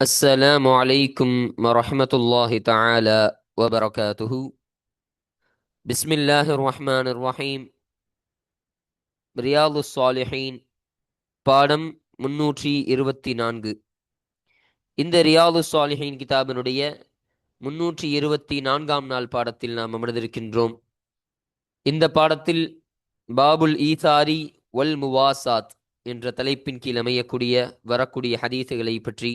السلام عليكم ورحمة الله تعالى وبركاته بسم الله الرحمن الرحيم ரியாது சாலிஹீன் பாடம் முன்னூற்றி இருபத்தி நான்கு இந்த ரியாது சாலிஹீன் கிதாபினுடைய முன்னூற்றி இருபத்தி நான்காம் நாள் பாடத்தில் நாம் அமர்ந்திருக்கின்றோம் இந்த பாடத்தில் பாபுல் ஈசாரி வல் முவாசாத் என்ற தலைப்பின் கீழ் அமையக்கூடிய வரக்கூடிய ஹதீஸுகளை பற்றி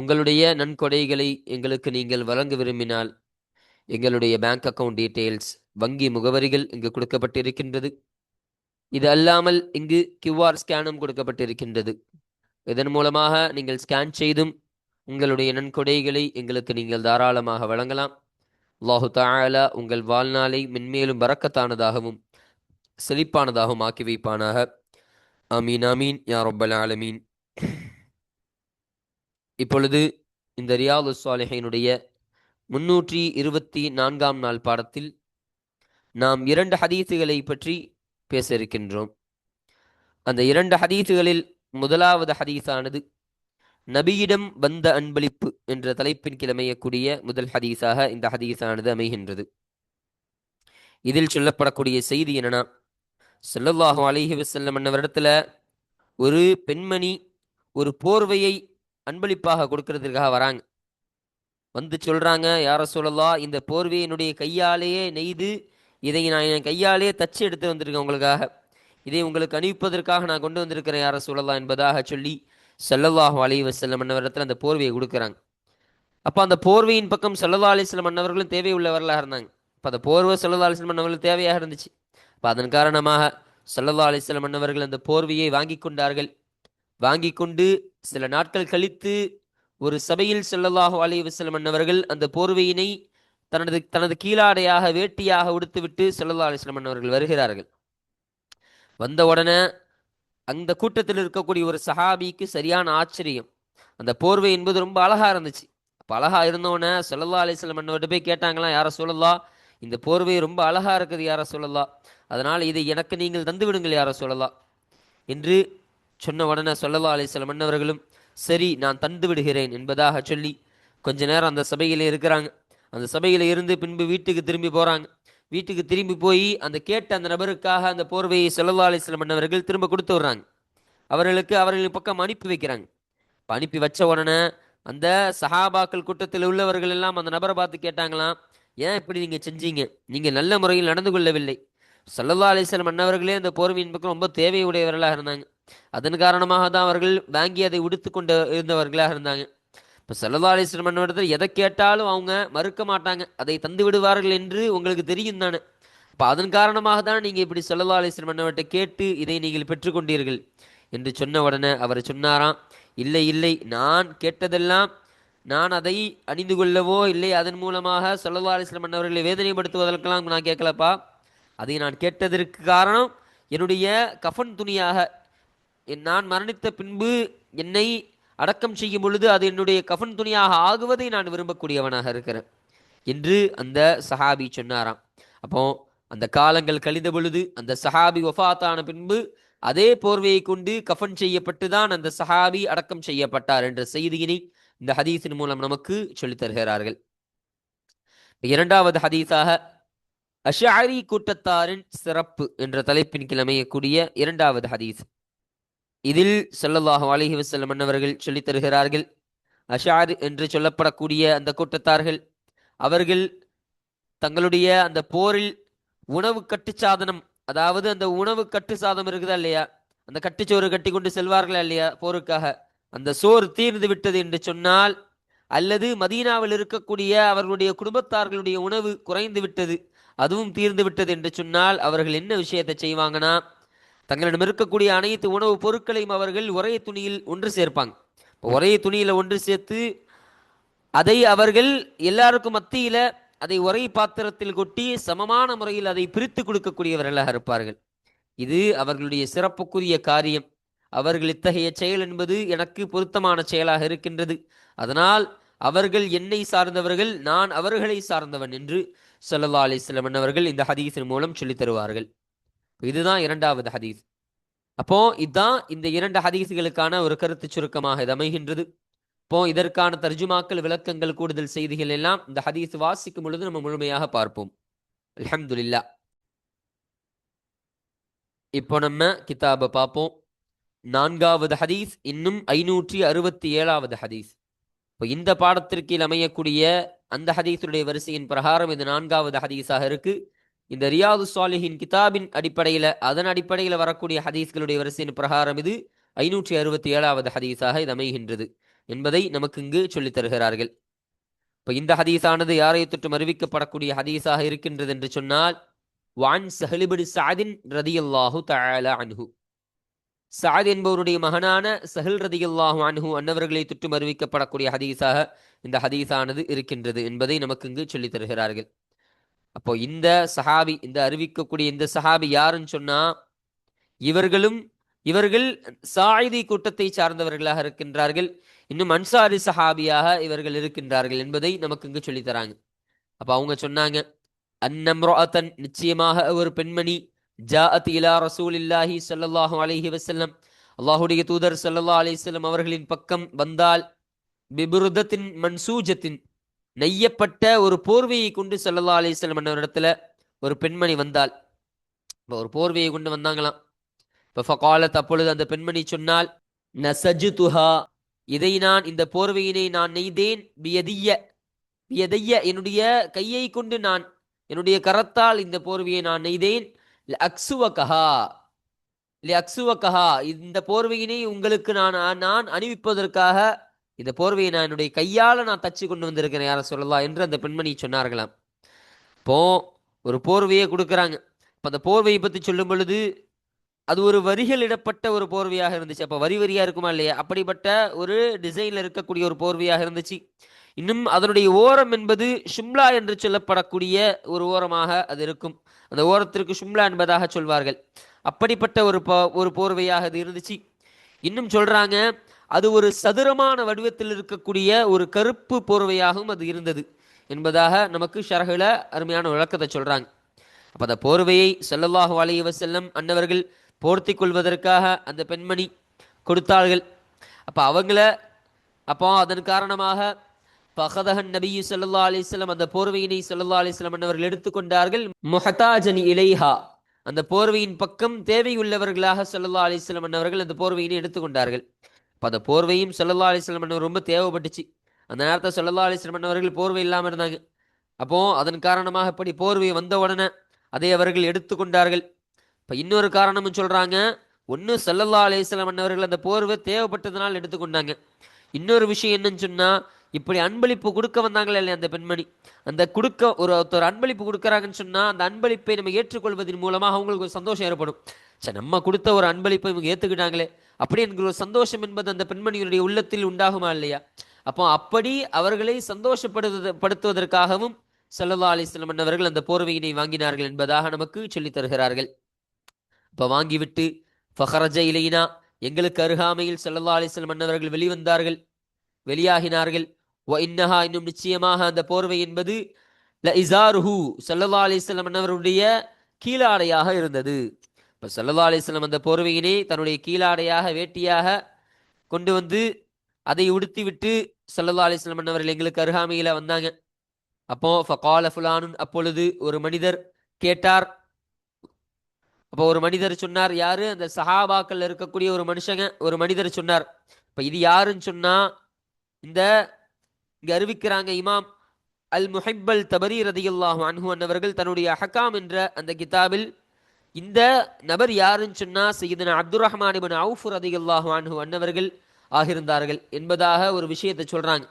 உங்களுடைய நன்கொடைகளை எங்களுக்கு நீங்கள் வழங்க விரும்பினால் எங்களுடைய பேங்க் அக்கவுண்ட் டீட்டெயில்ஸ் வங்கி முகவரிகள் இங்கு கொடுக்கப்பட்டிருக்கின்றது. இது அல்லாமல் இங்கு கியூஆர் ஸ்கேனும் கொடுக்கப்பட்டிருக்கின்றது. இதன் மூலமாக நீங்கள் ஸ்கேன் செய்தும் உங்களுடைய நன்கொடைகளை எங்களுக்கு நீங்கள் தாராளமாக வழங்கலாம். அல்லாஹு தாலா உங்கள் வாழ்நாளை மென்மேலும் வரக்கத்தானதாகவும் செழிப்பானதாகவும் ஆக்கி வைப்பானாக. ஆமீன் ஆமீன் யா ரொப்பல் ஆலமீன். இப்பொழுது இந்த ரியாது சாலிஹினுடைய முன்னூற்றி இருபத்தி நான்காம் நாள் பாடத்தில் நாம் இரண்டு ஹதீசுகளை பற்றி பேச இருக்கின்றோம் அந்த இரண்டு ஹதீஸுகளில் முதலாவது ஹதீஸானது நபியிடம் வந்த அன்பளிப்பு என்ற தலைப்பின் கிழமையக்கூடிய முதல் ஹதீஸாக இந்த ஹதீஸானது அமைகின்றது. இதில் சொல்லப்படக்கூடிய செய்தி என்னன்னா ஸல்லல்லாஹு அலைஹி வஸல்லம் என்னவரிடத்துல ஒரு பெண்மணி ஒரு போர்வையை அன்பளிப்பாக கொடுக்கறதுக்காக வராங்க. வந்து சொல்கிறாங்க யார சொல்லலாம் இந்த போர்வையை என்னுடைய கையாலேயே நெய்து இதை நான் என் கையாலேயே தச்சு எடுத்து வந்திருக்கேன் உங்களுக்காக. இதை உங்களுக்கு அணிவிப்பதற்காக நான் கொண்டு வந்திருக்கிறேன் யார சொல்லலாம் என்பதாக சொல்லி செல்லல்லாஹ் அலி வஸல்லம் மன்னவரத்தில் அந்த போர்வையை கொடுக்குறாங்க. அப்போ அந்த போர்வையின் பக்கம் செல்லல்லா அலிஸ்லம் மன்னவர்களும் தேவை உள்ளவர்களாக இருந்தாங்க. இப்போ அந்த போர்வை செல்லல்லா அலிஸ்லம் வஸல்லம் தேவையாக இருந்துச்சு. அப்போ அதன் காரணமாக செல்லல்லா அலிஸ்லம் மன்னவர்கள் அந்த போர்வையை வாங்கி கொண்டார்கள். வாங்கி கொண்டு சில நாட்கள் கழித்து ஒரு சபையில் செல்லலாக அலைய வசலம் அன்னவர்கள் அந்த போர்வையினை தனது தனது கீழாடையாக வேட்டியாக உடுத்துவிட்டு செல்லல்லா அலிஸ்லம் அன்னவர்கள் வருகிறார்கள். வந்த உடனே அந்த கூட்டத்தில் இருக்கக்கூடிய ஒரு சஹாபிக்கு சரியான ஆச்சரியம். அந்த போர்வை என்பது ரொம்ப அழகா இருந்துச்சு. அப்போ அழகா இருந்தோடனே ஸல்லல்லாஹு அலிஸ்லம் அன்னவர்கிட்ட போய் கேட்டாங்களாம் யார சொல்லலாம் இந்த போர்வை ரொம்ப அழகா இருக்குது யார சொல்லலாம் அதனால் இதை எனக்கு நீங்கள் தந்து விடுங்கள் யார சொல்லலாம் என்று சொன்ன உடனே சொல்லவா அலைஹி மன்னவர்களும் சரி நான் தந்து விடுகிறேன் என்பதாக சொல்லி கொஞ்ச நேரம் அந்த சபையில் இருக்கிறாங்க. அந்த சபையில் இருந்து பின்பு வீட்டுக்கு திரும்பி போறாங்க. வீட்டுக்கு திரும்பி போய் அந்த கேட்ட அந்த நபருக்காக அந்த போர்வையை ஸல்லல்லாஹு அலைஹி மன்னவர்கள் திரும்ப கொடுத்து விடுறாங்க. அவர்களுக்கு அவர்களின் பக்கம் அனுப்பி வைக்கிறாங்க. அனுப்பி வச்ச உடனே அந்த சஹாபாக்கள் கூட்டத்தில் உள்ளவர்கள் எல்லாம் அந்த நபரை பார்த்து கேட்டாங்களாம் ஏன் இப்படி நீங்க செஞ்சீங்க? நீங்க நல்ல முறையில் நடந்து கொள்ளவில்லை. சல்லல்லா அலிஸ்லம் அன்னவர்களே அந்த போர்வையின் பக்கம் ரொம்ப தேவையுடையவர்களாக இருந்தாங்க. அதன் காரணமாக தான் அவர்கள் வாங்கி அதை உடுத்து கொண்டு இருந்தவர்களாக இருந்தாங்க. இப்போ சல்லல்லா அலிஸ்லம் அன்னவர்கள் எதை கேட்டாலும் அவங்க மறுக்க மாட்டாங்க. அதை தந்து விடுவார்கள் என்று உங்களுக்கு தெரியும் தானே. அப்போ அதன் காரணமாக தான் நீங்கள் இப்படி ஸல்லல்லாஹு அலைஹி அன்னவர்கிட்ட கேட்டு இதை நீங்கள் பெற்றுக்கொண்டீர்கள் என்று சொன்ன உடனே அவர் சொன்னாராம் இல்லை இல்லை நான் கேட்டதெல்லாம் நான் அதை அணிந்து கொள்ளவோ இல்லை அதன் மூலமாக ஸல்லல்லாஹு அலைஹி வஸல்லம் அன்னவர்களை வேதனைப்படுத்துவதற்கெல்லாம் நான் கேட்கலப்பா. அதை நான் கேட்டதற்கு காரணம் என்னுடைய கஃன் துணியாக என் நான் மரணித்த பின்பு என்னை அடக்கம் செய்யும் பொழுது அது என்னுடைய கஃன் துணியாக ஆகுவதை நான் விரும்பக்கூடியவனாக இருக்கிறேன் என்று அந்த சஹாபி சொன்னாராம். அப்போ அந்த காலங்கள் கழிந்த பொழுது அந்த சஹாபி ஒஃபாத்தான பின்பு அதே போர்வையை கொண்டு கஃன் செய்யப்பட்டு தான் அந்த சஹாபி அடக்கம் செய்யப்பட்டார் என்ற செய்தியினை இந்த ஹதீஸின் மூலம் நமக்கு சொல்லித் தருகிறார்கள். இரண்டாவது ஹதீஸாக அஷாரி கூட்டத்தாரின் சிறப்பு என்ற தலைப்பின் கிழமையக்கூடிய இரண்டாவது ஹதீஸ். இதில் ஸல்லல்லாஹு அலிஹி வசல்லம் அன்னவர்கள் சொல்லித் தருகிறார்கள் அஷார் என்று சொல்லப்படக்கூடிய அந்த கூட்டத்தார்கள் அவர்கள் தங்களுடைய அந்த போரில் உணவு கட்டு சாதனம் அதாவது அந்த உணவு கட்டு சாதம் இருக்குதா இல்லையா? அந்த கட்டுச்சோறு கட்டி கொண்டு செல்வார்களா இல்லையா போருக்காக? அந்த சோறு தீர்ந்து விட்டது என்று சொன்னால் அல்லது மதீனாவில் இருக்கக்கூடிய அவர்களுடைய குடும்பத்தார்களுடைய உணவு குறைந்து விட்டது அதுவும் தீர்ந்து விட்டது என்று சொன்னால் அவர்கள் என்ன விஷயத்தை செய்வாங்கன்னா தங்களிடம் இருக்கக்கூடிய அனைத்து உணவுப் பொருட்களையும் அவர்கள் ஒரே துணியில் ஒன்று சேர்ப்பாங்க. இப்போ ஒரே துணியில் ஒன்று சேர்த்து அதை அவர்கள் எல்லாருக்கும் மத்தியில் அதை ஒரே பாத்திரத்தில் கொட்டி சமமான முறையில் அதை பிரித்து கொடுக்கக்கூடியவர்களாக இருப்பார்கள். இது அவர்களுடைய சிறப்புக்குரிய காரியம். அவர்கள் இத்தகைய செயல் என்பது எனக்கு பொருத்தமான செயலாக இருக்கின்றது. அதனால் அவர்கள் என்னை சார்ந்தவர்கள் நான் அவர்களை சார்ந்தவன் என்று சல்லா அலிஸ்லம் அவர்கள் இந்த ஹதீஸின் மூலம் சொல்லித் தருவார்கள். இதுதான் இரண்டாவது ஹதீஸ். அப்போ இதுதான் இந்த இரண்டு ஹதீஸுகளுக்கான ஒரு கருத்து சுருக்கமாக இது அமைகின்றது. இப்போ இதற்கான தர்ஜுமாக்கள் விளக்கங்கள் கூடுதல் செய்திகள் எல்லாம் இந்த ஹதீஸ் வாசிக்கும் பொழுது நம்ம முழுமையாக பார்ப்போம். அலமதுல்லா இப்போ நம்ம கிதாபை பார்ப்போம். நான்காவது ஹதீஸ் இன்னும் ஐநூற்றி அறுபத்தி ஏழாவது ஹதீஸ். இப்போ இந்த பாடத்திற்கு அமையக்கூடிய அந்த ஹதீஸுடைய வரிசையின் பிரகாரம் இது நான்காவது ஹதீஸாக இருக்கு. இந்த ரியாது சாலிஹின் கிதாபின் அடிப்படையில் அதன் அடிப்படையில் வரக்கூடிய ஹதீஸ்களுடைய வரிசையின் பிரகாரம் இது ஐநூற்றி அறுபத்தி ஏழாவது ஹதீஸாக இது அமைகின்றது என்பதை நமக்கு இங்கு சொல்லித் தருகிறார்கள். இப்போ இந்த ஹதீஸானது யாரை தொற்றும் அறிவிக்கப்படக்கூடிய ஹதீஸாக இருக்கின்றது என்று சொன்னால் வான் சஹலிபடி சாதின் ரதியல்லாஹு தயாலா அன்ஹு. சாத் என்பவருடைய மகனான சஹில் ரதியுல்லாஹு அன்ஹு அன்னவர்களை தொற்றும் அறிவிக்கப்படக்கூடிய ஹதீஸாக இந்த ஹதீஸானது இருக்கின்றது என்பதை நமக்கு இங்கு சொல்லித் தருகிறார்கள். அப்போ இந்த சஹாபி இந்த அறிவிக்கக்கூடிய இந்த சஹாபி யாருன்னு சொன்னா இவர்களும் இவர்கள் சாயிதி கூட்டத்தை சார்ந்தவர்களாக இருக்கின்றார்கள். இன்னும் அன்சாரி சஹாபியாக இவர்கள் இருக்கின்றார்கள் என்பதை நமக்கு இங்கு சொல்லித் தராங்க. அப்ப அவங்க சொன்னாங்க அன்னம்ரோஅத்தன் நிச்சயமாக ஒரு பெண்மணி ஜாஅத் இலா ரசூலில்லாஹி ஸல்லல்லாஹு அலைஹி வஸல்லம். அல்லாஹுடைய தூதர் சல்லா அலைஹி அவர்களின் பக்கம் வந்தால் பிபுருதத்தின் மன்சூஜத்தின் நெய்யப்பட்ட ஒரு போர்வையை கொண்டு ஸல்லல்லாஹு அலைஹி வஸல்லம் இடத்துல ஒரு பெண்மணி வந்தால் இப்ப ஒரு போர்வையை கொண்டு வந்தாங்களாம். இப்போ ஃபகாலத் அப்பொழுது அந்த பெண்மணி சொன்னால் நசஜுதுஹா இதை நான் இந்த போர்வையினை நான் நெய்தேன் பியதிய பியதைய என்னுடைய கையை கொண்டு நான் என்னுடைய கரத்தால் இந்த போர்வையை நான் நெய்தேன் அக்சுவகஹா அக்சுவகஹா இந்த போர்வையினை உங்களுக்கு நான் நான் அணிவிப்பதற்காக இந்த போர்வையை நான் என்னுடைய கையால் நான் தச்சு கொண்டு வந்திருக்கிறேன் யார சொல்லலாம் என்று அந்த பெண்மணி சொன்னார்களாம். இப்போ ஒரு போர்வையை கொடுக்குறாங்க. இப்போ அந்த போர்வையை பற்றி சொல்லும் பொழுது அது ஒரு வரிகளிடப்பட்ட ஒரு போர்வையாக இருந்துச்சு. அப்போ வரி வரியாக இருக்குமா இல்லையா? அப்படிப்பட்ட ஒரு டிசைனில் இருக்கக்கூடிய ஒரு போர்வையாக இருந்துச்சு. இன்னும் அதனுடைய ஓரம் என்பது ஷிம்லா என்று சொல்லப்படக்கூடிய ஒரு ஓரமாக அது இருக்கும். அந்த ஓரத்திற்கு ஷும்லா என்பதாக சொல்வார்கள். அப்படிப்பட்ட ஒரு போ ஒரு போர்வையாக அது இருந்துச்சு. இன்னும் சொல்றாங்க அது ஒரு சதுரமான வடிவத்தில் இருக்கக்கூடிய ஒரு கருப்பு போர்வையாகவும் அது இருந்தது என்பதாக நமக்கு ஷரகுல அருமையான விளக்கத்தை சொல்றாங்க. அப்ப அந்த போர்வையை செல்லல்லாஹு அலைய செல்லம் அன்னவர்கள் போர்த்தி கொள்வதற்காக அந்த பெண்மணி கொடுத்தார்கள். அப்ப அவங்கள அப்போ அதன் காரணமாக பகதகன் நபி சொல்லா அலைஹி அந்த போர்வையினை சொல்லா அலைஹி அவர்கள் எடுத்துக்கொண்டார்கள். மொஹதாஜனி இலைஹா. அந்த போர்வையின் பக்கம் தேவையுள்ளவர்களாக சொல்லல்லா அலைஹி வஸல்லம் அந்த போர்வையினை எடுத்துக்கொண்டார்கள். இப்போ அந்த போர்வையும் சொல்லல்லா அலைஹி அண்ணவர் ரொம்ப தேவைப்பட்டுச்சு. அந்த நேரத்தில் சொல்லல்லா அலைஹி வஸல்லம் போர்வை இல்லாமல் இருந்தாங்க. அப்போ அதன் காரணமாக இப்படி போர்வை வந்த உடனே அதை அவர்கள் எடுத்துக்கொண்டார்கள். இப்போ இன்னொரு காரணமும் சொல்றாங்க. ஒன்று சல்லல்லா அலைஹி அண்ணவர்கள் அந்த போர்வை தேவைப்பட்டதனால் எடுத்துக்கொண்டாங்க. இன்னொரு விஷயம் என்னன்னு சொன்னா இப்படி அன்பளிப்பு கொடுக்க வந்தாங்களே இல்லையா அந்த பெண்மணி? அந்த கொடுக்க ஒரு ஒருத்தர் அன்பளிப்பு கொடுக்குறாங்கன்னு சொன்னால் அந்த அன்பளிப்பை நம்ம ஏற்றுக்கொள்வதன் மூலமாக அவங்களுக்கு ஒரு சந்தோஷம் ஏற்படும். சரி நம்ம கொடுத்த ஒரு அன்பளிப்பை இவங்க ஏற்றுக்கிட்டாங்களே அப்படி என்கிற ஒரு சந்தோஷம் என்பது அந்த பெண்மணியினுடைய உள்ளத்தில் உண்டாகுமா இல்லையா? அப்போ அப்படி அவர்களை சந்தோஷப்படுத்து படுத்துவதற்காகவும் ஸல்லல்லாஹு அலைஹி அவர்கள் அந்த போர்வையினை வாங்கினார்கள் என்பதாக நமக்கு சொல்லித் தருகிறார்கள். இப்போ வாங்கிவிட்டு ஃபஹரஜ இலையினா எங்களுக்கு அருகாமையில் ஸல்லல்லாஹு அலைஹி அவர்கள் வெளிவந்தார்கள் வெளியாகினார்கள். வ இன்னஹா இன்னும் நிச்சயமாக அந்த போர்வை என்பது ல இசாருஹு ஸல்லல்லாஹு அலிஸ்லம் அன்னவருடைய கீழாடையாக இருந்தது. இப்போ ஸல்லல்லாஹு அலிஸ்லம் அந்த போர்வையினை தன்னுடைய கீழாடையாக வேட்டியாக கொண்டு வந்து அதை உடுத்தி விட்டு ஸல்லல்லாஹு அலைஹி வஸல்லம் எங்களுக்கு அருகாமையில் வந்தாங்க. அப்போ ஃபகால ஃபுலானுன் அப்பொழுது ஒரு மனிதர் கேட்டார். அப்போ ஒரு மனிதர் சொன்னார் யாரு? அந்த சஹாபாக்கள் இருக்கக்கூடிய ஒரு மனுஷங்க ஒரு மனிதர் சொன்னார். இப்போ இது யாருன்னு சொன்னா இந்த இங்க அறிவிக்கிறாங்க இமாம் அல் முஹிப்பல் தபரி ரதியுல்லாஹு அன்ஹு அன்னவர்கள் தன்னுடைய அஹகாம் என்ற அந்த கிதாபில் இந்த நபர் யாருன்னு சொன்னா சையதுனா அப்துர் ரஹ்மான் இப்னு அவுஃப் ரதியல்லாஹு அன்ஹு அன்னவர்கள் ஆகியிருந்தார்கள் என்பதாக ஒரு விஷயத்தை சொல்றாங்க.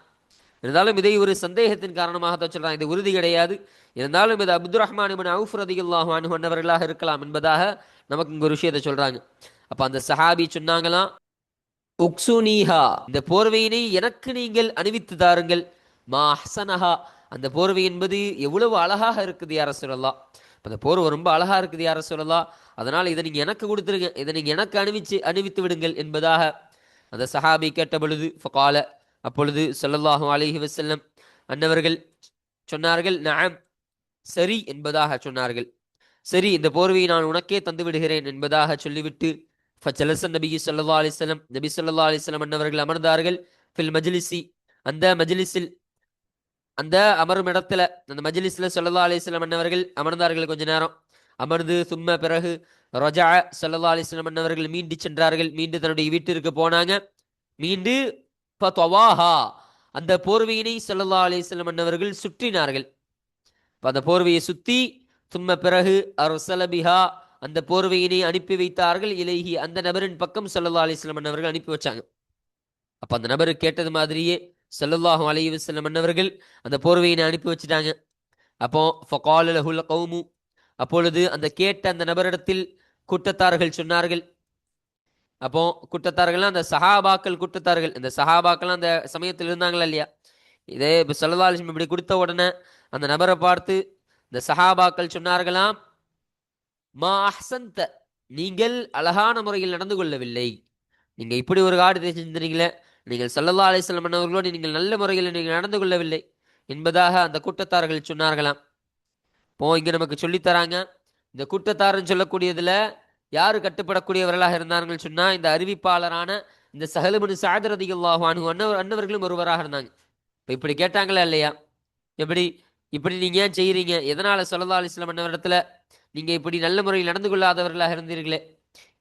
இருந்தாலும் இதை ஒரு சந்தேகத்தின் காரணமாக தான் சொல்றாங்க. இது உறுதி கிடையாது. இருந்தாலும் இது அப்துர் ரஹ்மான் இப்னு அவுஃப் ரதியுல்லாஹு அன்ஹு அன்னவர்களாக இருக்கலாம் என்பதாக நமக்கு இங்கே ஒரு விஷயத்தை சொல்றாங்க. அப்போ அந்த சஹாபி சொன்னாங்களாம் உக்சுனீஹா இந்த போர்வையினை எனக்கு நீங்கள் அணிவித்து தாருங்கள். மா அஹ்சனஹா அந்த போர்வை என்பது எவ்வளவு அழகாக இருக்குது யார சொல்லலாம் அந்த போர்வை ரொம்ப அழகா இருக்குது யார சொல்லலாம் அதனால் இதை நீங்கள் எனக்கு கொடுத்துருங்க இதை நீங்கள் எனக்கு அணிவிச்சு அணிவித்து விடுங்கள் என்பதாக அந்த சஹாபி கேட்ட பொழுது ஃபகால அப்பொழுது சொல்லல்லாஹு அலிஹி வசல்லம் அன்னவர்கள் சொன்னார்கள் நாம் சரி என்பதாக சொன்னார்கள். சரி இந்த போர்வையை நான் உனக்கே தந்து விடுகிறேன் என்பதாக சொல்லிவிட்டு ஃபஜலச நபி சொல்லா அலிஸ்லம் நபி சொல்லா அலிஸ்லம் அன்னவர்கள் அமர்ந்தார்கள் ஃபில் மஜ்லிசி அந்த மஜ்லிஸில் அந்த அமரும் இடத்துல அந்த மஜ்லிஸ்ல சொல்லா அலிஸ்லம் அன்னவர்கள் அமர்ந்தார்கள் கொஞ்ச நேரம் அமர்ந்து சும்ம பிறகு ரஜா ஸல்லல்லாஹு அலிஸ்லம் அன்னவர்கள் மீண்டு சென்றார்கள் மீண்டு தன்னுடைய வீட்டிற்கு போனாங்க மீண்டு ஃபத்வாஹா அந்த போர்வையினை ஸல்லல்லாஹு அலிஸ்லம் வஸல்லம் அன்னவர்கள் சுற்றினார்கள் அந்த போர்வையை சுத்தி சும்ம பிறகு அர்சலபிஹா அந்த போர்வையினை அனுப்பி வைத்தார்கள். இலகி அந்த நபரின் பக்கம் ஸல்லல்லாஹு அலிஸ்லமன் அவர்கள் அனுப்பி வச்சாங்க. அப்ப அந்த நபர் கேட்டது மாதிரியே ஸல்லல்லாஹு அலி வஸல்லம் அவர்கள் அந்த போர்வையினை அனுப்பி வச்சுட்டாங்க. அப்போ ஃபகால லஹுல் கௌமு அப்பொழுது அந்த கேட்ட அந்த நபரிடத்தில் கூட்டத்தார்கள் சொன்னார்கள். அப்போ கூட்டத்தார்கள்லாம் அந்த சஹாபாக்கள் கூட்டத்தார்கள் இந்த சஹாபாக்கள் அந்த சமயத்தில் இருந்தாங்களா இல்லையா? இதே இப்போ சல்லல்லாஹு இப்படி கொடுத்த உடனே அந்த நபரை பார்த்து இந்த சஹாபாக்கள் சொன்னார்களாம். மா அஹ்சந்த நீங்கள் அழகான முறையில் நடந்து கொள்ளவில்லை. நீங்க இப்படி ஒரு காரியத்தை செஞ்சிருக்கீங்களே நீங்கள் சல்லல்லா அலிஸ்லம் அவர்களோடு நீங்கள் நல்ல முறையில் நீங்கள் நடந்து கொள்ளவில்லை என்பதாக அந்த கூட்டத்தார்கள் சொன்னார்களாம். இப்போ இங்கே நமக்கு சொல்லித்தராங்க இந்த கூட்டத்தாருன்னு சொல்லக்கூடியதில் யார் கட்டுப்படக்கூடியவர்களாக இருந்தார்கள் சொன்னால் இந்த அறிவிப்பாளரான இந்த சஹலுபனு சாதரதிகல்லாஹு அனு அன்னவர் அன்னவர்களும் ஒருவராக இருந்தாங்க. இப்போ இப்படி கேட்டாங்களா இல்லையா? எப்படி இப்படி நீங்கள் ஏன் செய்கிறீங்க எதனால் சல்லா அலிஸ்லாம் அன்னவரிடத்துல நீங்கள் இப்படி நல்ல முறையில் நடந்து கொள்ளாதவர்களாக இருந்தீர்களே.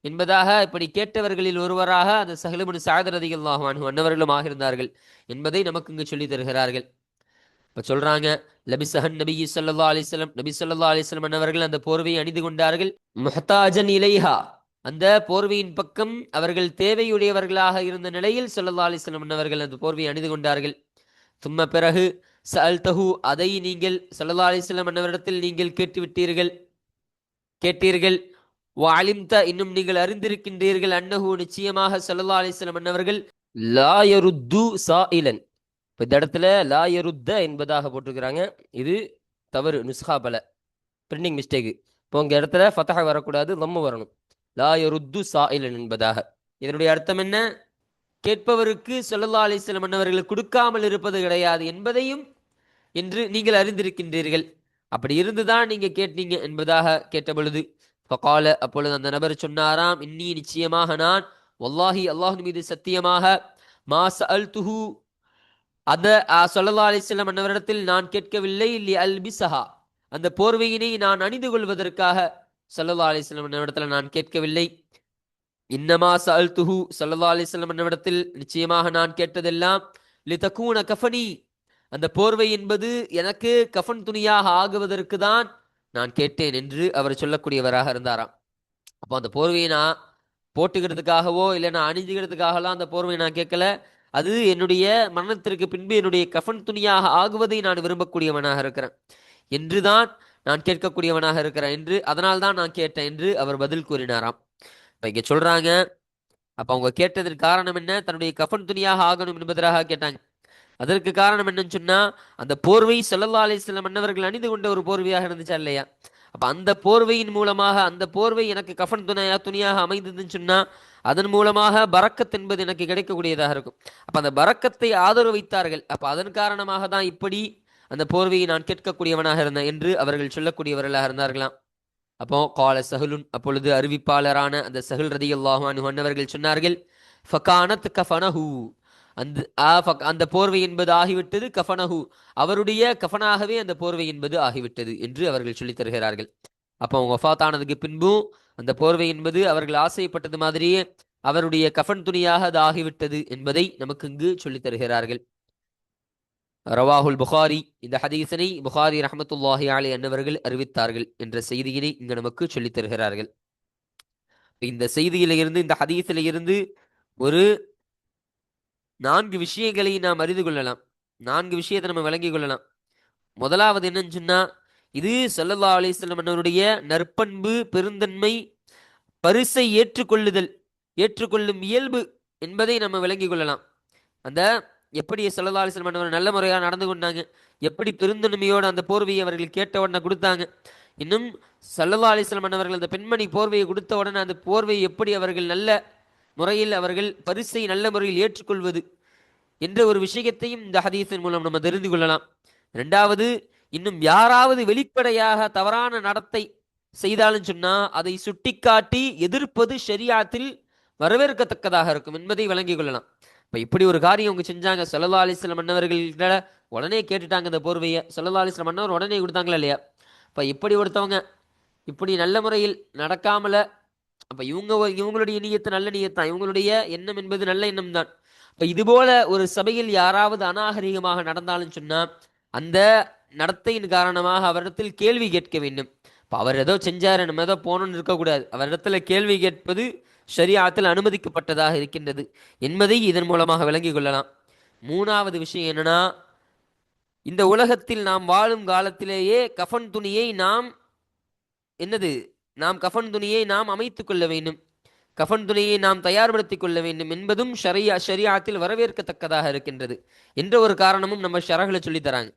என்பதாக இப்படி கேட்டவர்களில் ஒருவராக அந்த சஹலுபனு சாதரதிகல்லாஹு அனு அன்னவர்களும் ஆகியிருந்தார்கள் என்பதை நமக்கு இங்கு சொல்லி தருகிறார்கள். இப்போ சொல்றாங்க லபிசஹன் நபி ஸல்லல்லாஹு அலிஸ்லம் நபி ஸல்லல்லாஹு அலிஸ்லம் அன்னவர்கள் அந்த போர்வையை அணிந்து கொண்டார்கள். முஹ்தாஜன் இலைஹா. அந்த போர்வையின் பக்கம் அவர்கள் தேவையுடையவர்களாக இருந்த நிலையில் சொல்லல்லா அலிஸ்லம் அன்னவர்கள் அந்த போர்வையை அணிந்து கொண்டார்கள். தும்ம பிறகு சஅல்தஹு. அதை நீங்கள் சல்லா அலிஸ்லம் அன்னவரிடத்தில் நீங்கள் கேட்டுவிட்டீர்கள். கேட்டீர்கள் வாலிம்த இன்னும் நீங்கள் அறிந்திருக்கின்றீர்கள் அன்னஹு நிச்சயமாக சல்லா அலிஸ்லம் அன்னவர்கள் லாயருத்து சா சாயிலன் இப்போ இந்த இடத்துல லாயருத்த என்பதாக போட்டிருக்கிறாங்க. இது தவறு நுஸ்ஹா பல பிரிண்டிங் மிஸ்டேக்கு. இப்போ உங்கள் இடத்துல ஃபத்தஹ வரக்கூடாது நம்ம வரணும். லா சா சாயிலன் என்பதாக. இதனுடைய அர்த்தம் என்ன? கேட்பவருக்கு சொல்லல்லா அலிஸ்லம் அன்னவர்கள் கொடுக்காமல் இருப்பது கிடையாது என்பதையும் என்று நீங்கள் அறிந்திருக்கின்றீர்கள். அப்படி இருந்துதான் நீங்க கேட்டீங்க என்பதாக கேட்ட பொழுது ஃபகால அப்பொழுது அந்த நபர் சொன்னாராம் இன்னி நிச்சயமாக நான் வல்லாஹி அல்லாஹின் மீது சத்தியமாக மா சஅல்துஹு. அந்த சொல்லல்லா அலிஸ்லாம் அன்னவரிடத்தில் நான் கேட்கவில்லை லி அல்பிசஹா அந்த போர்வையினை நான் அணிந்து கொள்வதற்காக சல்லல்லா அலிஸ்லாம் அன்னவரிடத்தில் நான் கேட்கவில்லை. இன்னமா சஅல்துஹு. சல்லல்லா அலிஸ்லாம் அன்னவரிடத்தில் நிச்சயமாக நான் கேட்டதெல்லாம் லி தக்கூன கஃபனி. அந்த போர்வை என்பது எனக்கு கஃபன் துணியாக ஆகுவதற்கு தான் நான் கேட்டேன் என்று அவர் சொல்லக்கூடியவராக இருந்தாராம். அப்போ அந்த போர்வையை நான் போட்டுக்கிறதுக்காகவோ இல்லை நான் அணிஞ்சுக்கிறதுக்காகலாம் அந்த போர்வையை நான் கேட்கல. அது என்னுடைய மரணத்திற்கு பின்பு என்னுடைய கஃன் துணியாக ஆகுவதை நான் விரும்பக்கூடியவனாக இருக்கிறேன் என்றுதான் நான் கேட்கக்கூடியவனாக இருக்கிறேன் என்று அதனால் தான் நான் கேட்டேன் என்று அவர் பதில் கூறினாராம். இப்போ இங்கே சொல்றாங்க அப்போ அவங்க கேட்டதற்கு காரணம் என்ன? தன்னுடைய கஃன் துணியாக ஆகணும் என்பதற்காக கேட்டாங்க. அதற்கு காரணம் என்னன்னு சொன்னா அந்த போர்வை செல்லல்லா அலைஹி வஸல்லம் மன்னவர்கள் அணிந்து கொண்ட ஒரு போர்வையாக இருந்துச்சா இல்லையா? அப்ப அந்த போர்வையின் மூலமாக அந்த போர்வை எனக்கு கஃன் துணையா துணியாக அமைந்ததுன்னு சொன்னா அதன் மூலமாக பறக்கத் என்பது எனக்கு கிடைக்கக்கூடியதாக இருக்கும். அப்ப அந்த பறக்கத்தை ஆதரவு வைத்தார்கள். அப்ப அதன் காரணமாக தான் இப்படி அந்த போர்வையை நான் கேட்கக்கூடியவனாக இருந்தேன் என்று அவர்கள் சொல்லக்கூடியவர்களாக இருந்தார்களாம். அப்போ கால சஹலுன் அப்பொழுது அறிவிப்பாளரான அந்த சஹல் ரதி அல்லாஹான் அவர்கள் சொன்னார்கள் ஃபகானத் கஃபனஹூ அந்த ஆ, அந்த போர்வை என்பது ஆகிவிட்டது கஃபனஹு. அவருடைய கஃபனாகவே அந்த போர்வை என்பது ஆகிவிட்டது என்று அவர்கள் சொல்லித் தருகிறார்கள். அப்போ அவங்க வஃபாத்தானதுக்கு பின்பும் அந்த போர்வை என்பது அவர்கள் ஆசைப்பட்டது மாதிரியே அவருடைய கஃபன் துணியாக அது ஆகிவிட்டது என்பதை நமக்கு இங்கு சொல்லித் தருகிறார்கள். ரவாஹுல் புகாரி இந்த ஹதீசனை புகாரி ரஹமத்துல்லாஹி அலி அன்னவர்கள் அறிவித்தார்கள் என்ற செய்தியினை இங்கு நமக்கு சொல்லித் தருகிறார்கள். இந்த செய்தியிலிருந்து இந்த ஹதீஸிலிருந்து ஒரு நான்கு விஷயங்களை நாம் அறிந்து கொள்ளலாம். நான்கு விஷயத்தை நம்ம விளங்கிக் கொள்ளலாம். முதலாவது என்னன்னு சொன்னா இது ஸல்லல்லாஹு அலிஸ்லம் அவருடைய நற்பண்பு பெருந்தன்மை பரிசை ஏற்றுக்கொள்ளுதல் ஏற்றுக்கொள்ளும் இயல்பு என்பதை நம்ம விளங்கிக் கொள்ளலாம். அந்த எப்படி சல்லல்லா அலிஸ்லம் அவர் நல்ல முறையாக நடந்து கொண்டாங்க எப்படி பெருந்தன்மையோடு அந்த போர்வையை அவர்கள் கேட்ட உடனே கொடுத்தாங்க இன்னும் சல்லல்லா அலிஸ்லம் அவர்கள் அந்த பெண்மணி போர்வையை கொடுத்த உடனே அந்த போர்வையை எப்படி அவர்கள் நல்ல முறையில் அவர்கள் பரிசை நல்ல முறையில் ஏற்றுக்கொள்வது என்ற ஒரு விஷயத்தையும் இந்த ஹதீஸின் மூலம் நம்ம தெரிந்து கொள்ளலாம். ரெண்டாவது இன்னும் யாராவது வெளிப்படையாக தவறான நடத்தை செய்தாலும் சொன்னா அதை சுட்டிக்காட்டி எதிர்ப்பது ஷரியாத்தில் வரவேற்கத்தக்கதாக இருக்கும் என்பதை வழங்கிக் கொள்ளலாம். இப்ப இப்படி ஒரு காரியம் அவங்க செஞ்சாங்க. சல்லா அலிஸ்லாம் மன்னவர்கள உடனே கேட்டுட்டாங்க இந்த போர்வையை. சல்லா அலிஸ்லாம் மன்னவர் உடனே கொடுத்தாங்களா இல்லையா? இப்ப இப்படி ஒருத்தவங்க இப்படி நல்ல முறையில் நடக்காமல அப்ப இவங்க இவங்களுடைய நீயத்து நல்ல நீயத்தான் இவங்களுடைய எண்ணம் என்பது நல்ல எண்ணம் தான் இப்ப இதுபோல ஒரு சபையில் யாராவது அநாகரிகமாக நடந்தாலும் சொன்னா அந்த நடத்தையின் காரணமாக அவரிடத்தில் கேள்வி கேட்க வேண்டும். இப்ப அவர் ஏதோ செஞ்சாரு நம்ம ஏதோ போகணும்னு இருக்கக்கூடாது. அவரிடத்துல கேள்வி கேட்பது ஷரியாத்தில் அனுமதிக்கப்பட்டதாக இருக்கின்றது என்பதை இதன் மூலமாக விளங்கிக் கொள்ளலாம். மூணாவது விஷயம் என்னன்னா இந்த உலகத்தில் நாம் வாழும் காலத்திலேயே கஃன் துணியை நாம் என்னது நாம் கஃன் துணியை நாம் அமைத்துக் கொள்ள வேண்டும். கஃன் துணியை நாம் தயார்படுத்திக் கொள்ள வேண்டும் என்பதும் ஷரியா ஷரியாத்தில் வரவேற்கத்தக்கதாக இருக்கின்றது என்ற ஒரு காரணமும் நம்ம ஷரகளை சொல்லித்தராங்க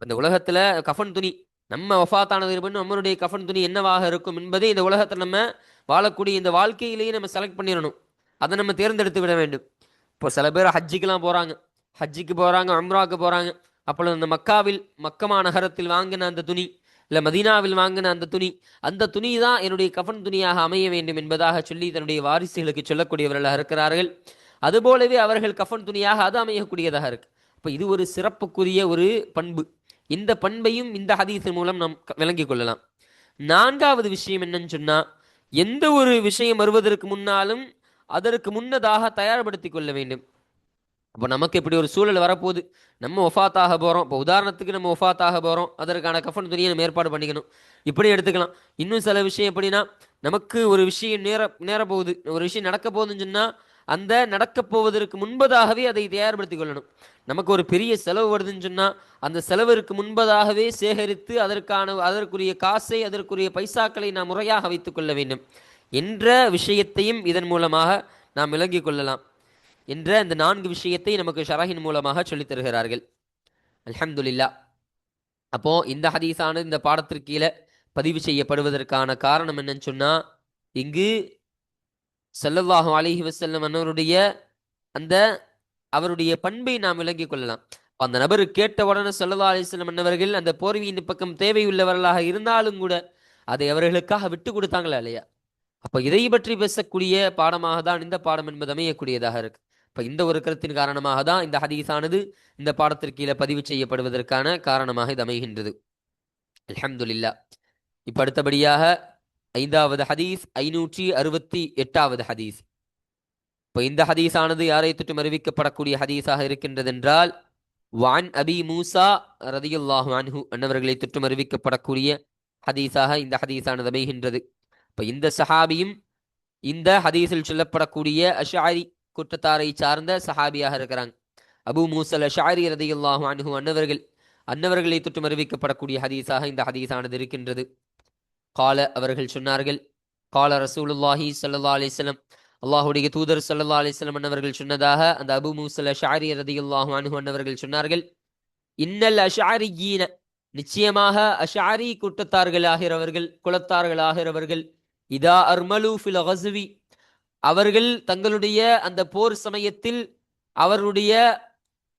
இந்த உலகத்துல கஃன் துணி நம்ம வஃபாத்தானது பின் நம்மளுடைய கஃன் துணி என்னவாக இருக்கும் என்பதை இந்த உலகத்தில் நம்ம வாழக்கூடிய இந்த வாழ்க்கையிலேயே நம்ம செலக்ட் பண்ணிடணும். அதை நம்ம தேர்ந்தெடுத்து விட வேண்டும். இப்போ சில பேர் ஹஜ்ஜிக்கெல்லாம் போறாங்க. ஹஜ்ஜிக்கு போறாங்க அம்ராவுக்கு போறாங்க. அப்பொழுது அந்த மக்காவில் மக்கமா நகரத்தில் வாங்கின அந்த துணி இல்லை மதீனாவில் வாங்கின அந்த துணி அந்த துணி தான் என்னுடைய கஃன் துணியாக அமைய வேண்டும் என்பதாக சொல்லி தன்னுடைய வாரிசுகளுக்கு சொல்லக்கூடியவர்களாக இருக்கிறார்கள். அதுபோலவே அவர்கள் கஃன் துணியாக அது அமையக்கூடியதாக இருக்கு. அப்போ இது ஒரு சிறப்புக்குரிய ஒரு பண்பு. இந்த பண்பையும் இந்த ஹதீஸின் மூலம் நாம் விளங்கிக் கொள்ளலாம். நான்காவது விஷயம் என்னன்னு சொன்னால் எந்த ஒரு விஷயம் வருவதற்கு முன்னாலும் அதற்கு முன்னதாக தயார்படுத்திக் கொள்ள வேண்டும். அப்போ நமக்கு இப்படி ஒரு சூழல் வரப்போகுது. நம்ம ஒஃபாத்தாக போகிறோம் இப்போ உதாரணத்துக்கு நம்ம ஒஃபாத்தாக போகிறோம் அதற்கான கஃன் துணியை நம்ம ஏற்பாடு பண்ணிக்கணும். இப்படி எடுத்துக்கலாம். இன்னும் சில விஷயம் எப்படின்னா நமக்கு ஒரு விஷயம் நேர நேர போகுது ஒரு விஷயம் நடக்க போகுதுன்னு சொன்னால் அந்த நடக்க போவதற்கு முன்பதாகவே அதை தயார்படுத்திக் கொள்ளணும். நமக்கு ஒரு பெரிய செலவு வருதுன்னு சொன்னால் அந்த செலவிற்கு முன்பதாகவே சேகரித்து அதற்கான அதற்குரிய காசை அதற்குரிய பைசாக்களை நாம் முறையாக வைத்துக்கொள்ள வேண்டும். என்ற விஷயத்தையும் இதன் மூலமாக நாம் விளங்கிக் கொள்ளலாம். என்ற இந்த நான்கு விஷயத்தை நமக்கு ஷரஹின் மூலமாக சொல்லித் தருகிறார்கள். அல்ஹம்துலில்லா. அப்போ இந்த ஹதீஸானது இந்த பாடத்திற்கு கீழே பதிவு செய்யப்படுவதற்கான காரணம் என்னன்னு சொன்னா இங்கு செல்லல்லாஹு அலிஹி வசல்லம் அன்னவருடைய அந்த அவருடைய பண்பை நாம் விளங்கிக் கொள்ளலாம். அந்த நபர் கேட்ட உடனே ஸல்லல்லாஹு அலைஹி அன்னவர்கள் அந்த போர்வியின் பக்கம் தேவையுள்ளவர்களாக இருந்தாலும் கூட அதை அவர்களுக்காக விட்டு கொடுத்தாங்களா இல்லையா? அப்ப இதை பற்றி பேசக்கூடிய பாடமாக தான் இந்த பாடம் என்பது அமையக்கூடியதாக இருக்கு. இப்ப இந்த ஒரு கருத்தின் காரணமாக தான் இந்த ஹதீஸானது இந்த பாடத்திற்கு கீழே பதிவு செய்யப்படுவதற்கான காரணமாக இது அமைகின்றது. அலமதுல்லா இப்ப அடுத்தபடியாக ஐந்தாவது ஹதீஸ் ஐநூற்றி அறுபத்தி எட்டாவது ஹதீஸ். இப்போ இந்த ஹதீஸானது யாரை தொட்டும் அறிவிக்கப்படக்கூடிய ஹதீஸாக இருக்கின்றது என்றால் வான் அபி மூசா ரதியுல்லாஹ் வான்ஹு அன்னவர்களை தொற்றும் அறிவிக்கப்படக்கூடிய ஹதீஸாக இந்த ஹதீஸானது அமைகின்றது. இப்போ இந்த சஹாபியும் இந்த ஹதீஸில் சொல்லப்படக்கூடிய அஷாரி குற்றத்தாரை சார்ந்த சஹாபியாக இருக்கிறாங்க அபு மூசல் ஷாரி ரதியுல்லாஹு அனுகு அன்னவர்கள் அன்னவர்களை தொட்டும் அறிவிக்கப்படக்கூடிய ஹதீஸாக இந்த ஹதீஸானது இருக்கின்றது. கால அவர்கள் சொன்னார்கள் கால ரசூலுல்லாஹி சல்லா அலிஸ்லம் அல்லாஹுடைய தூதர் சல்லா அலிஸ்லம் அன்னவர்கள் சொன்னதாக அந்த அபு மூசல் ஷாரி ரதியுல்லாஹு அன்ஹு அன்னவர்கள் சொன்னார்கள் இன்னல் அஷாரியீன நிச்சயமாக அஷாரி கூட்டத்தார்கள் ஆகிறவர்கள் குலத்தார்கள் ஆகிறவர்கள் இதா அர்மலு ஃபில் அவர்கள் தங்களுடைய அந்த போர் சமயத்தில் அவருடைய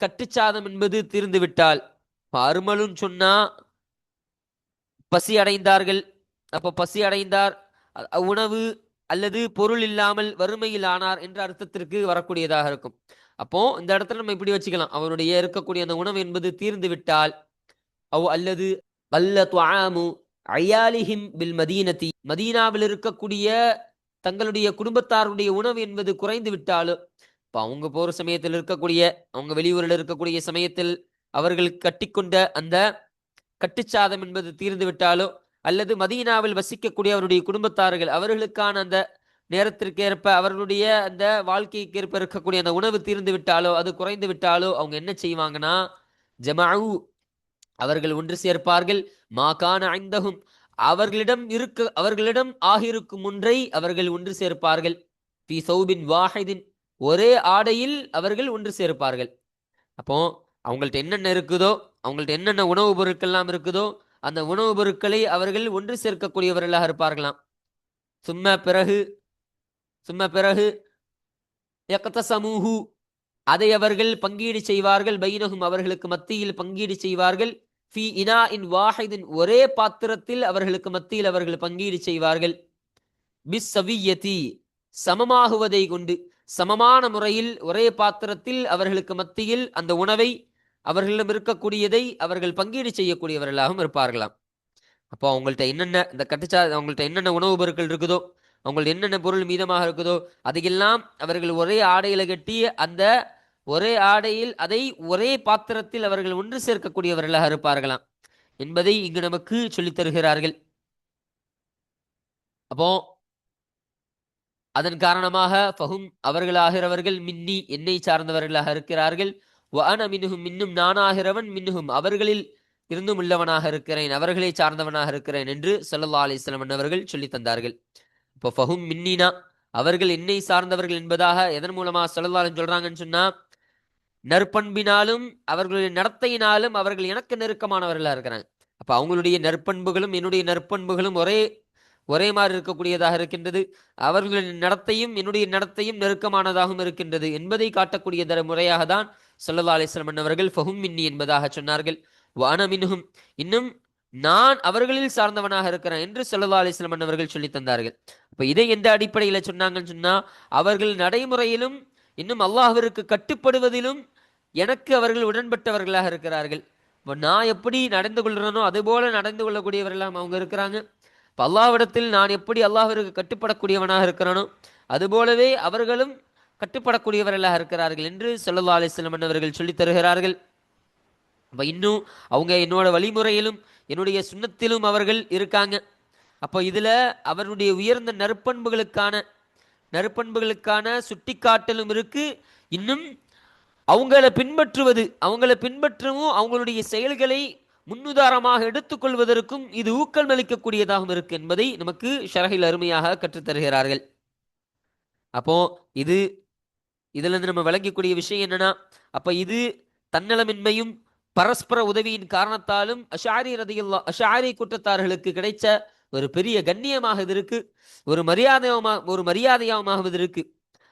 கட்டுச்சாதம் என்பது தீர்ந்து விட்டால் இப்ப சொன்னா பசி அடைந்தார்கள். அப்ப பசி அடைந்தார். உணவு அல்லது பொருள் இல்லாமல் வறுமையில் ஆனார் என்ற அர்த்தத்திற்கு வரக்கூடியதாக இருக்கும். அப்போ இந்த இடத்துல நம்ம இப்படி வச்சுக்கலாம். அவருடைய இருக்கக்கூடிய அந்த உணவு என்பது தீர்ந்து விட்டால் அவ் அல்லது அல்ல துவாமு அயாலிஹிம் பில் மதீனத்தி மதீனாவில் இருக்கக்கூடிய தங்களுடைய குடும்பத்தாருடைய உணவு என்பது குறைந்து விட்டாலும் இப்போ அவங்க போற சமயத்தில் இருக்கக்கூடிய அவங்க வெளியூரில் இருக்கக்கூடிய சமயத்தில் அவர்கள் கட்டிக்கொண்ட அந்த கட்டுச்சாதம் என்பது தீர்ந்து விட்டாலோ அல்லது மதீனாவில் வசிக்கக்கூடிய அவருடைய குடும்பத்தார்கள் அவர்களுக்கான அந்த நேரத்திற்கேற்ப அவர்களுடைய அந்த வாழ்க்கைக்கு ஏற்ப இருக்கக்கூடிய அந்த உணவு தீர்ந்து விட்டாலோ அது குறைந்து விட்டாலோ அவங்க என்ன செய்வாங்கன்னா ஜமாவு அவர்கள் ஒன்று சேர்ப்பார்கள் மாகான ஐந்தகும் அவர்களிடம் இருக்க அவர்களிடம் ஆகிருக்கும் ஒன்றை அவர்கள் ஒன்று சேர்ப்பார்கள். பி சௌபின் வாஹிதின். ஒரே ஆடையில் அவர்கள் ஒன்று சேர்ப்பார்கள். அப்போ அவங்கள்ட்ட என்னென்ன இருக்குதோ அவங்கள்ட்ட என்னென்ன உணவுப் பொருட்கள்லாம் இருக்குதோ அந்த உணவுப் பொருட்களை அவர்கள் ஒன்று சேர்க்கக்கூடியவர்களாக இருப்பார்களாம். சும்ம பிறகு சும்ம பிறகு எக்கத்த சமூகு அதை அவர்கள் பங்கீடு செய்வார்கள். பைனகும் அவர்களுக்கு மத்தியில் பங்கீடு செய்வார்கள். ஃபி இனா இன் வாஹிதின் ஒரே பாத்திரத்தில் அவர்களுக்கு மத்தியில் அவர்கள் பங்கீடு செய்வார்கள். பிஸ் சவியதி சமமாகுவதை கொண்டு சமமான முறையில் ஒரே பாத்திரத்தில் அவர்களுக்கு மத்தியில் அந்த உணவை அவர்களிடம் இருக்கக்கூடியதை அவர்கள் பங்கீடு செய்யக்கூடியவர்களாகவும் இருப்பார்களாம். அப்போ அவங்கள்ட்ட என்னென்ன இந்த கட்டுச்சா அவங்கள்ட்ட என்னென்ன உணவுப் பொருட்கள் இருக்குதோ அவங்கள்ட்ட என்னென்ன பொருள் மீதமாக இருக்குதோ அதையெல்லாம் அவர்கள் ஒரே ஆடையில கட்டி அந்த ஒரே ஆடையில் அதை ஒரே பாத்திரத்தில் அவர்கள் ஒன்று சேர்க்கக்கூடியவர்களாக இருப்பார்களாம். என்பதை இங்கு நமக்கு சொல்லித் தருகிறார்கள். அப்போ அதன் காரணமாக ஃபஹும் அவர்களாகிறவர்கள் மின்னி என்னை சார்ந்தவர்களாக இருக்கிறார்கள். வான மின்னுகும் மின்னும் நானாகிறவன் மின்னுகும் அவர்களில் இருந்தும் உள்ளவனாக இருக்கிறேன் அவர்களை சார்ந்தவனாக இருக்கிறேன் என்று சல்லல்லா அலிஸ்லமன் அவர்கள் சொல்லி தந்தார்கள். இப்போ ஃபஹும் மின்னினா அவர்கள் என்னை சார்ந்தவர்கள் என்பதாக எதன் மூலமா சொல்லலாலும் சொல்றாங்கன்னு சொன்னா நற்பண்பினாலும் அவர்களுடைய நடத்தையினாலும் அவர்கள் எனக்கு நெருக்கமானவர்களாக இருக்கிறாங்க. அப்போ அவங்களுடைய நற்பண்புகளும் என்னுடைய நற்பண்புகளும் ஒரே ஒரே மாதிரி இருக்கக்கூடியதாக இருக்கின்றது. அவர்களின் நடத்தையும் என்னுடைய நடத்தையும் நெருக்கமானதாகவும் இருக்கின்றது என்பதை காட்டக்கூடிய தர முறையாக தான் சொல்லல்லா அலிஸ்லாம் அவர்கள் ஃபஹும் மின்னி என்பதாக சொன்னார்கள். வான மின்ஹும். இன்னும் நான் அவர்களில் சார்ந்தவனாக இருக்கிறேன் என்று சொல்லல்லா அலிஸ்லாம் அவர்கள் சொல்லி தந்தார்கள். இப்போ இதை எந்த அடிப்படையில் சொன்னாங்கன்னு சொன்னா அவர்கள் நடைமுறையிலும் இன்னும் அல்லாஹ்விற்கு கட்டுப்படுவதிலும் எனக்கு அவர்கள் உடன்பட்டவர்களாக இருக்கிறார்கள். இப்போ நான் எப்படி நடந்து கொள்கிறேனோ அது போல நடந்து கொள்ளக்கூடியவர்களாம் அவங்க இருக்கிறாங்க. இப்போ அல்லாவிடத்தில் நான் எப்படி அல்லாஹருக்கு கட்டுப்படக்கூடியவனாக இருக்கிறானோ அதுபோலவே அவர்களும் கட்டுப்படக்கூடியவர்களாக இருக்கிறார்கள் என்று சொல்லல்லா அலிஸ்லமன் அவர்கள் சொல்லித் தருகிறார்கள். அப்போ இன்னும் அவங்க என்னோட வழிமுறையிலும் என்னுடைய சுண்ணத்திலும் அவர்கள் இருக்காங்க. அப்போ இதில் அவருடைய உயர்ந்த நற்பண்புகளுக்கான நற்பண்புகளுக்கான சுட்டிக்காட்டலும் இருக்கு. இன்னும் அவங்கள பின்பற்றுவது அவங்கள பின்பற்றவும் அவங்களுடைய செயல்களை முன்னுதாரணமாக எடுத்துக்கொள்வதற்கும் இது ஊக்கம் அளிக்கக்கூடியதாகவும் இருக்கு என்பதை நமக்கு ஷரகில் அருமையாக கற்றுத்தருகிறார்கள். அப்போ இது இதிலிருந்து நம்ம விளங்கக்கூடிய விஷயம் என்னன்னா அப்ப இது தன்னலமின்மையும் பரஸ்பர உதவியின் காரணத்தாலும் அஷாரி ரதியுல்லா அஷாரி குற்றத்தார்களுக்கு கிடைச்ச ஒரு பெரிய கண்ணியமாக இது இருக்கு ஒரு மரியாதையமாக ஒரு மரியாதையாகவும் இது இருக்கு.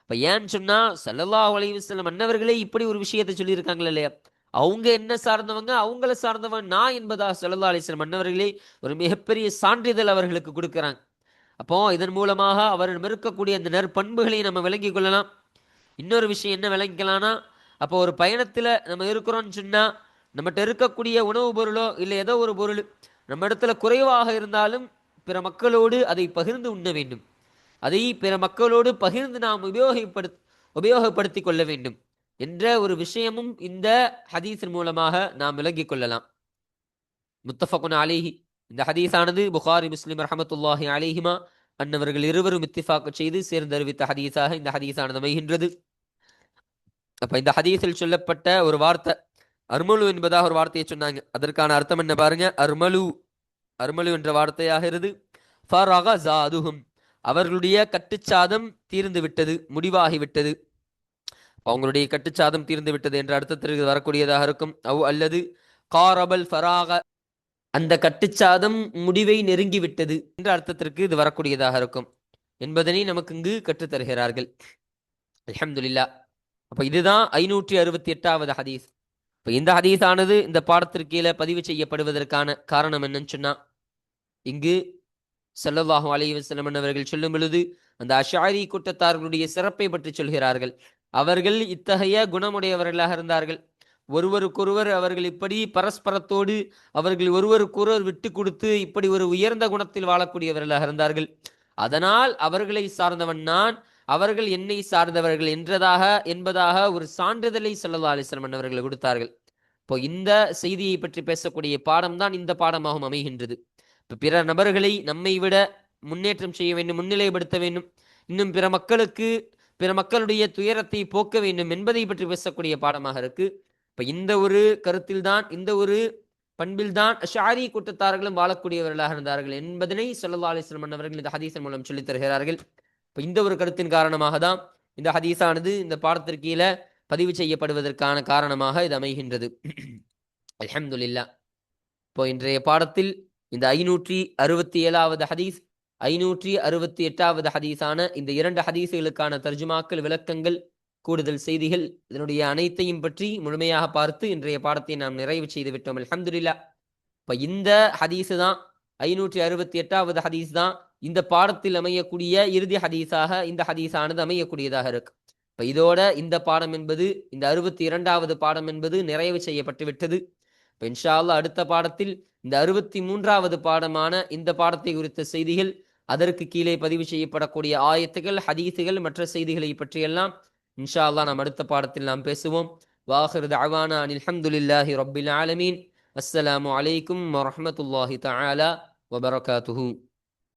இப்போ ஏன்னு சொன்னால் சல்லல்லாஹு அலைஹி மன்னவர்களே இப்படி ஒரு விஷயத்தை சொல்லியிருக்காங்களே இல்லையா? அவங்க என்ன சார்ந்தவங்க? அவங்கள சார்ந்தவன் நான் என்பதா சல்லல்லா அலிஸ்லம் மன்னவர்களே ஒரு மிகப்பெரிய சான்றிதழ் அவர்களுக்கு கொடுக்குறாங்க. அப்போ இதன் மூலமாக அவரிடம் இருக்கக்கூடிய அந்த நற்பண்புகளை நம்ம விளங்கிக் கொள்ளலாம். இன்னொரு விஷயம் என்ன விளங்கிக்கலாம்னா அப்போ ஒரு பயணத்தில் நம்ம இருக்கிறோம்னு சொன்னால் நம்மகிட்ட இருக்கக்கூடிய உணவு பொருளோ இல்லை ஏதோ ஒரு பொருள் நம்ம இடத்துல குறைவாக இருந்தாலும் பிற மக்களோடு அதை பகிர்ந்து உண்ண வேண்டும். அதை பிற மக்களோடு பகிர்ந்து நாம் உபயோகப்படுத் உபயோகப்படுத்தி கொள்ள வேண்டும் என்ற ஒரு விஷயமும் இந்த ஹதீஸின் மூலமாக நாம் விளங்கிக் கொள்ளலாம். முத்தஃபகுன் அலிஹி. இந்த ஹதீஸானது புகாரி முஸ்லிம் ரஹமத்துல்லாஹி அலிஹிமா அன்னவர்கள் இருவரும் இத்திஃபாக்கு செய்து சேர்ந்து அறிவித்த ஹதீஸாக இந்த ஹதீஸானது அமைகின்றது. அப்ப இந்த ஹதீஸில் சொல்லப்பட்ட ஒரு வார்த்தை அர்மலு என்பதாக ஒரு வார்த்தையை சொன்னாங்க. அதற்கான அர்த்தம் என்ன பாருங்க? அர்மலு. அர்மலு என்ற வார்த்தையாகிறது ஃபரக ஜாதுஹும் அவர்களுடைய கட்டுச்சாதம் தீர்ந்து விட்டது முடிவாகிவிட்டது அவங்களுடைய கட்டுச்சாதம் தீர்ந்து விட்டது என்ற அர்த்தத்திற்கு வரக்கூடியதாக இருக்கும். அவ் அல்லது காரபல் ஃபராக அந்த கட்டுச்சாதம் முடிவை நெருங்கி விட்டது என்ற அர்த்தத்திற்கு இது வரக்கூடியதாக இருக்கும். என்பதனை நமக்கு இங்கு கற்றுத்தருகிறார்கள் அலமதுல்லா அப்போ இதுதான் ஐநூற்றி அறுபத்தி எட்டாவது ஹதீஸ். இப்போ இந்த ஹதீஸானது இந்த பாடத்திற்கு கீழே பதிவு செய்யப்படுவதற்கான காரணம் என்னன்னு சொன்னா இங்கு ஸல்லல்லாஹு அலைஹி வஸல்லம் அவர்கள் சொல்லும் பொழுது அந்த அஷாரி கூட்டத்தார்களுடைய சிறப்பை பற்றி சொல்கிறார்கள். அவர்கள் இத்தகைய குணமுடையவர்களாக இருந்தார்கள். ஒருவருக்கொருவர் அவர்கள் இப்படி பரஸ்பரத்தோடு அவர்கள் ஒருவருக்கொருவர் விட்டு கொடுத்து இப்படி ஒரு உயர்ந்த குணத்தில் வாழக்கூடியவர்களாக இருந்தார்கள். அதனால் அவர்களை சார்ந்தவன் நான் அவர்கள் என்னை சார்ந்தவர்கள் என்றதாக என்பதாக ஒரு சான்றிதழை செல்லதா அலைஹி அவர்கள் கொடுத்தார்கள். இப்போ இந்த செய்தியை பற்றி பேசக்கூடிய பாடம் தான் இந்த பாடமாகவும் அமைகின்றது. பிற நபர்களை நம்மை விட முன்னேற்றம் செய்ய வேண்டும் முன்னிலைப்படுத்த வேண்டும். இன்னும் பிற மக்களுக்கு பிற மக்களுடைய துயரத்தை போக்க வேண்டும் என்பதை பற்றி பேசக்கூடிய பாடமாக இருக்கு. இப்ப இந்த ஒரு கருத்தில் தான் இந்த ஒரு பண்பில் தான் ஷாரி கூட்டத்தார்களும் வாழக்கூடியவர்களாக இருந்தார்கள் என்பதனை சொல்லா அலைஹி அவர்கள் இந்த ஹதீசன் மூலம் சொல்லித் தருகிறார்கள். இப்போ இந்த ஒரு கருத்தின் காரணமாக தான் இந்த ஹதீஸானது இந்த பாடத்திற்கு கீழே பதிவு செய்யப்படுவதற்கான காரணமாக இது அமைகின்றது. அலமதுல்லா இப்போ இன்றைய பாடத்தில் இந்த ஐநூற்றி அறுபத்தி ஏழாவது ஹதீஸ் ஐநூற்றி அறுபத்தி எட்டாவது ஹதீஸான இந்த இரண்டு ஹதீஸுகளுக்கான தர்ஜுமாக்கள் விளக்கங்கள் கூடுதல் செய்திகள் இதனுடைய அனைத்தையும் பற்றி முழுமையாக பார்த்து இன்றைய பாடத்தை நாம் நிறைவு செய்து விட்டோம். அலமதுல்லா இப்போ இந்த ஹதீஸு தான் ஐநூற்றி அறுபத்தி எட்டாவது ஹதீஸ் தான் இந்த பாடத்தில் அமையக்கூடிய இறுதி ஹதீஸாக இந்த ஹதீஸானது அமையக்கூடியதாக இருக்கு. இப்போ இதோட இந்த பாடம் என்பது இந்த அறுபத்தி இரண்டாவது பாடம் என்பது நிறைவு செய்யப்பட்டு விட்டது இப்போ இன்ஷா அல்லாஹ் அடுத்த பாடத்தில் இந்த அறுபத்தி மூன்றாவது பாடமான இந்த பாடத்தை குறித்த செய்திகள் அதற்கு கீழே பதிவு செய்யப்படக்கூடிய ஆயத்துகள் ஹதீத்துகள் மற்ற செய்திகளை பற்றியெல்லாம் இன்ஷா அல்லாஹ் நாம் அடுத்த பாடத்தில் நாம் பேசுவோம். வாஹிர் தவானா அனில் ஹம்துலில்லாஹி ஆலமீன். அஸ்ஸலாமு அலைக்கும் வரமத்துல்லாஹி தஆலா வபரகாத்துஹூ.